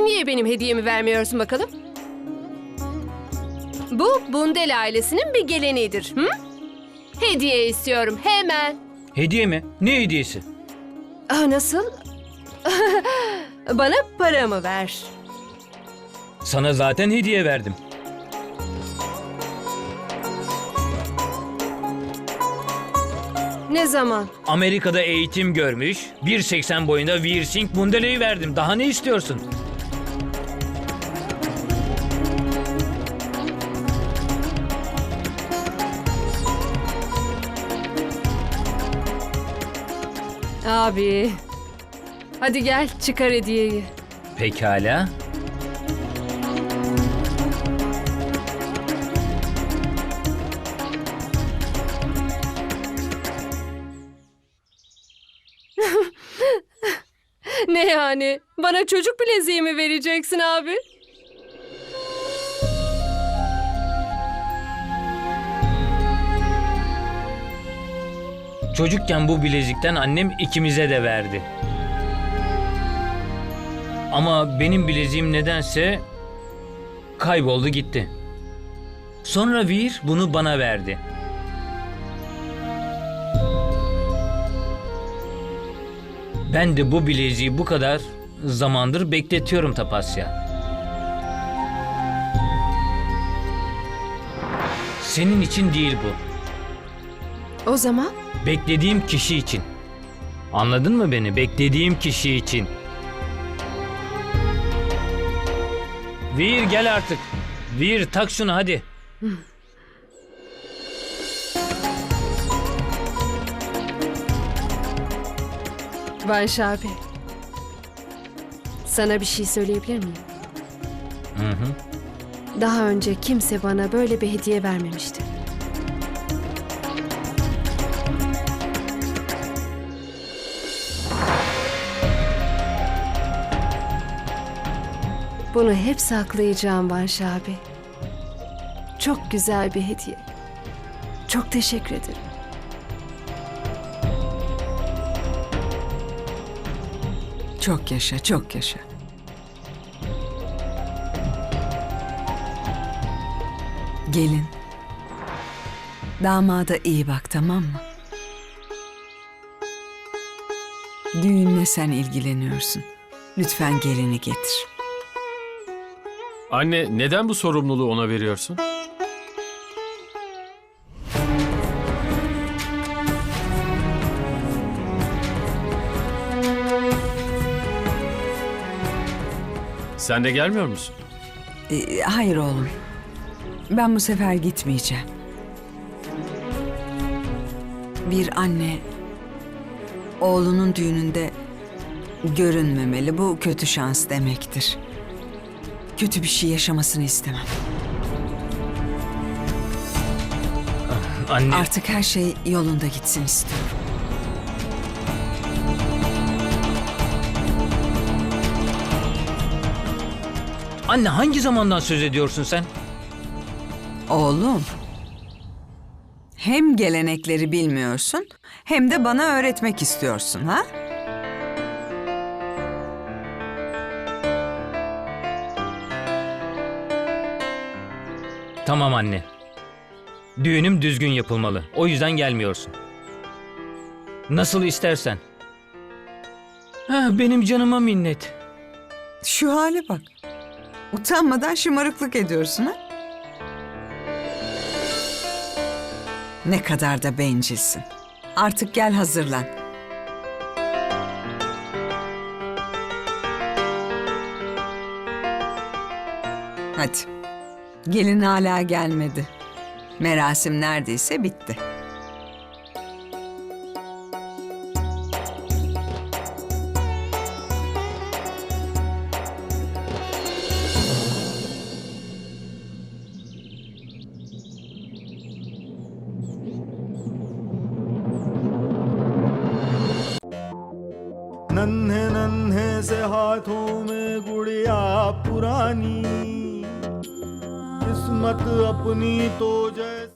Sen niye benim hediyemi vermiyorsun bakalım? Bu Bundel ailesinin bir geleneğidir. Hı? Hediye istiyorum hemen. Hediye mi? Ne hediyesi? Ah, nasıl? Bana paramı ver. Sana zaten hediye verdim. Ne zaman? Amerika'da eğitim görmüş, 1.80 boyunda Veer Singh Bundele'yi verdim. Daha ne istiyorsun? Abi. Hadi gel çıkar hediyeyi. Pekala. Ne yani? Bana çocuk bileziği mi vereceksin abi? Çocukken bu bilezikten annem ikimize de verdi. Ama benim bileziğim nedense kayboldu gitti. Sonra Veer bunu bana verdi. Ben de bu bileziği bu kadar zamandır bekletiyorum Tapasya. Senin için değil bu. O zaman Beklediğim kişi için. Anladın mı beni? Beklediğim kişi için. Vir gel artık. Vir tak şunu hadi. Vanş abi. Sana bir şey söyleyebilir miyim? Hı hı. Daha önce kimse bana böyle bir hediye vermemişti. Bunu hep saklayacağım Vanş abi. Çok güzel bir hediye. Çok teşekkür ederim. Çok yaşa, çok yaşa. Gelin. Damada iyi bak tamam mı? Düğünle sen ilgileniyorsun. Lütfen gelini getir. Anne neden bu sorumluluğu ona veriyorsun? Sen de gelmiyor musun? Ee, hayır oğlum. Ben bu sefer gitmeyeceğim. Bir anne oğlunun düğününde görünmemeli. Bu kötü şans demektir. Kötü bir şey yaşamasını istemem. Anne. Artık her şey yolunda gitsin istiyorum. Anne hangi zamandan söz ediyorsun sen? Oğlum. Hem gelenekleri bilmiyorsun hem de bana öğretmek istiyorsun ha? Tamam anne. Düğünüm düzgün yapılmalı. O yüzden gelmiyorsun. Nasıl istersen. Ha, benim canıma minnet. Şu hale bak. Utanmadan şımarıklık ediyorsun ha? Ne kadar da bencilsin. Artık gel hazırlan. Hadi. Gelin hala gelmedi. Merasim neredeyse bitti. नन्हे नन्हे से हाथों में गुड़िया पुरानी किस्मत अपनी तो जैसे